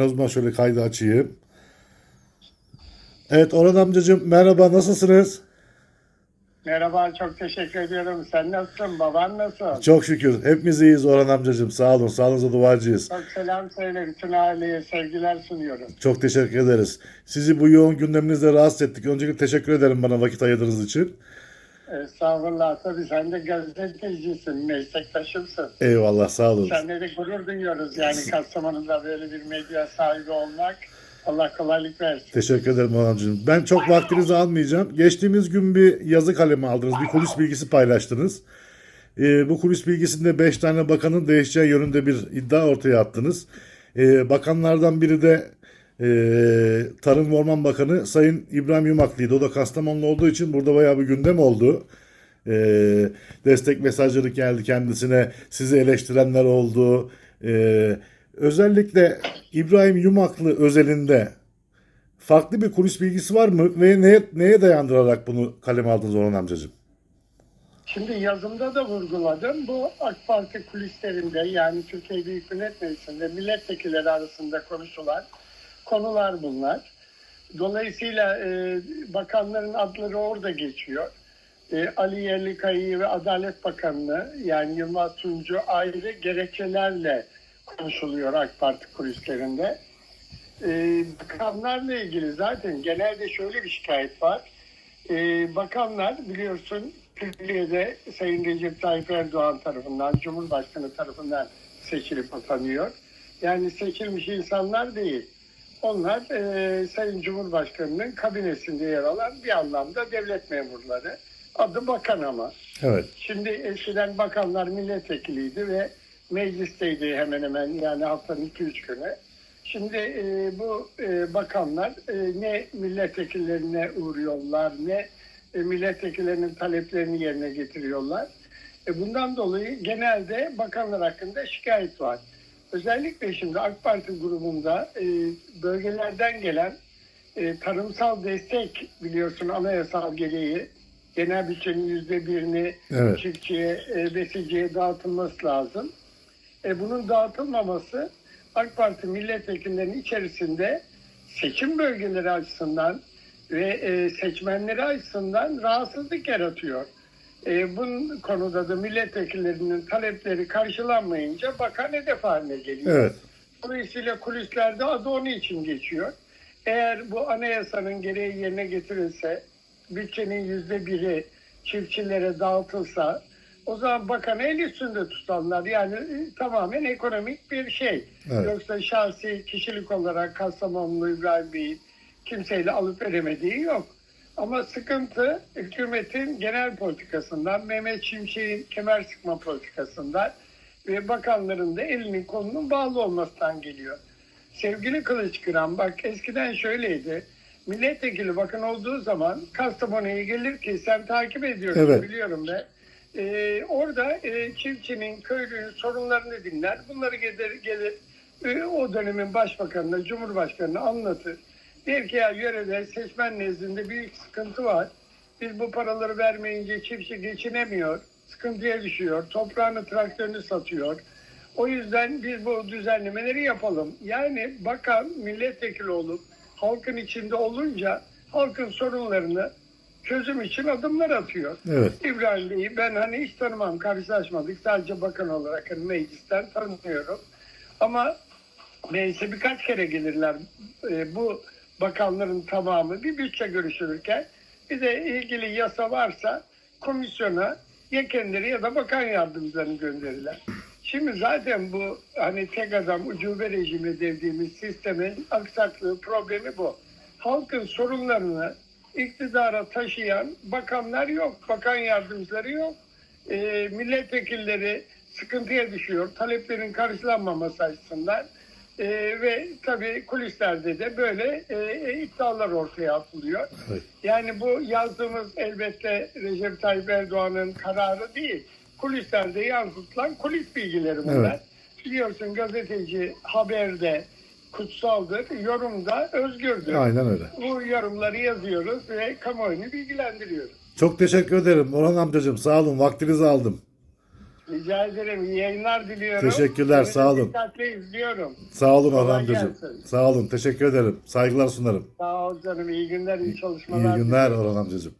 O zaman şöyle kaydı açayım. Evet Orhan amcacığım merhaba nasılsınız? Merhaba, çok teşekkür ediyorum. Sen nasılsın? Baban nasıl? Çok şükür. Hepimiz iyiyiz Orhan amcacığım. Sağ olun. Sağlığınıza duacıyız. Çok selam söyle. Bütün aileye sevgiler sunuyorum. Çok teşekkür ederiz. Sizi bu yoğun gündeminizde rahatsız ettik. Öncelikle teşekkür ederim bana vakit ayırdığınız için. Estağfurullah. Tabii sen de gazetecisin, meslektaşımsın. Eyvallah sağ olun. Seninle de gurur duyuyoruz. Yani Kastamonu'da böyle bir medya sahibi olmak. Allah kolaylık versin. Teşekkür ederim Orhan amcacığım. Ben çok vaktinizi almayacağım. Geçtiğimiz gün bir yazı kalemi aldınız. Bir kulis bilgisi paylaştınız. Ee, bu kulis bilgisinde 5 tane bakanın değişeceği yönünde bir iddia ortaya attınız. Ee, bakanlardan biri de e, Tarım ve Orman Bakanı Sayın İbrahim Yumaklı'ydı. O da Kastamonlu olduğu için burada bayağı bir gündem oldu. Ee, destek mesajları geldi kendisine. Sizi eleştirenler oldu. Ee, özellikle İbrahim Yumaklı özelinde farklı bir kulis bilgisi var mı? Ve neye, neye dayandırarak bunu kaleme aldınız Orhan amcacığım? Şimdi yazımda da vurguladım. Bu AK Parti kulislerinde yani Türkiye Büyük Millet Meclisi'nde milletvekilleri arasında konuşulan konular bunlar. Dolayısıyla e, bakanların adları orada geçiyor. E, Ali Yerlikaya ve Adalet Bakanlığı yani Yılmaz Tuncu ayrı gerekçelerle konuşuluyor AK Parti kulislerinde. E, bakanlarla ilgili zaten genelde şöyle bir şikayet var. E, bakanlar biliyorsun Türkiye'de Sayın Recep Tayyip Erdoğan tarafından, Cumhurbaşkanı tarafından seçilip atanıyor. Yani seçilmiş insanlar değil. Onlar e, Sayın Cumhurbaşkanı'nın kabinesinde yer alan bir anlamda devlet memurları. Adı bakan ama. Evet. Şimdi eskiden bakanlar milletvekiliydi ve meclisteydi hemen hemen yani haftanın 2-3 günü. Şimdi e, bu e, bakanlar e, ne milletvekillerine uğruyorlar ne e, milletvekillerinin taleplerini yerine getiriyorlar. E, bundan dolayı genelde bakanlar hakkında şikayet var. Özellikle şimdi AK Parti grubunda e, bölgelerden gelen e, tarımsal destek biliyorsun anayasal gereği genel bütçenin yüzde birini Evet. çiftçiye, e, besiciye dağıtılması lazım. E, bunun dağıtılmaması AK Parti milletvekillerinin içerisinde seçim bölgeleri açısından ve e, seçmenleri açısından rahatsızlık yaratıyor. E, bunun konuda da milletvekillerinin talepleri karşılanmayınca bakan hedef haline geliyor. Evet. Dolayısıyla kulislerde adı onun için geçiyor. Eğer bu anayasanın gereği yerine getirilse, bütçenin yüzde biri çiftçilere dağıtılsa, o zaman bakanı el üstünde tutanlar yani e, tamamen ekonomik bir şey. Evet. Yoksa şahsi kişilik olarak Kastamonlu İbrahim Bey'in kimseyle alıp veremediği yok. Ama sıkıntı hükümetin genel politikasından, Mehmet Şimşek'in kemer sıkma politikasından ve bakanların da elinin kolunun bağlı olmasından geliyor. Sevgili Kılıçkıran bak eskiden şöyleydi. Milletvekili bakan olduğu zaman Kastamonu'ya gelir ki sen takip ediyorsun Evet. biliyorum ben. Ee, orada e, çiftçinin, köylünün sorunlarını dinler. Bunları gelir, gelir e, o dönemin başbakanına, cumhurbaşkanına anlatır. Ki ya yörede seçmen nezdinde büyük sıkıntı var. Biz bu paraları vermeyince çiftçi geçinemiyor. Sıkıntıya düşüyor. Toprağını, traktörünü satıyor. O yüzden biz bu düzenlemeleri yapalım. Yani bakan milletvekili olup halkın içinde olunca halkın sorunlarını çözüm için adımlar atıyor. Evet. İbrahim Bey'i ben hani hiç tanımam, karşılaşmadık. Sadece bakan olarak hani meclisten tanıyorum. Ama meclise birkaç kere gelirler. Ee, bu bakanların tamamı bir bütçe görüşülürken bir de ilgili yasa varsa komisyona ya kendileri ya da bakan yardımcılarını gönderirler. Şimdi zaten bu hani tek adam ucube rejimi dediğimiz sistemin aksaklığı problemi bu. Halkın sorunlarını iktidara taşıyan bakanlar yok, bakan yardımcıları yok. E, milletvekilleri sıkıntıya düşüyor taleplerin karşılanmaması açısından. E, ve tabii kulislerde de böyle e, iddialar ortaya atılıyor. Evet. Yani bu yazdığımız elbette Recep Tayyip Erdoğan'ın kararı değil. Kulislerde yansıtılan kulis bilgileri bunlar. Evet. Biliyorsun gazeteci haberde kutsaldır, yorumda özgürdür. Aynen öyle. Bu yorumları yazıyoruz ve kamuoyunu bilgilendiriyoruz. Çok teşekkür ederim Orhan amcacığım. Sağ olun. Vaktinizi aldım. Rica ederim. İyi yayınlar diliyorum. Teşekkürler, Seni sağ olun. Dikkatle izliyorum. Sağ olun Kolay Orhan amcacığım. gelsin. Sağ olun. Teşekkür ederim. Saygılar sunarım. Sağ ol canım. İyi günler, iyi İyi çalışmalar. günler Orhan amcacığım.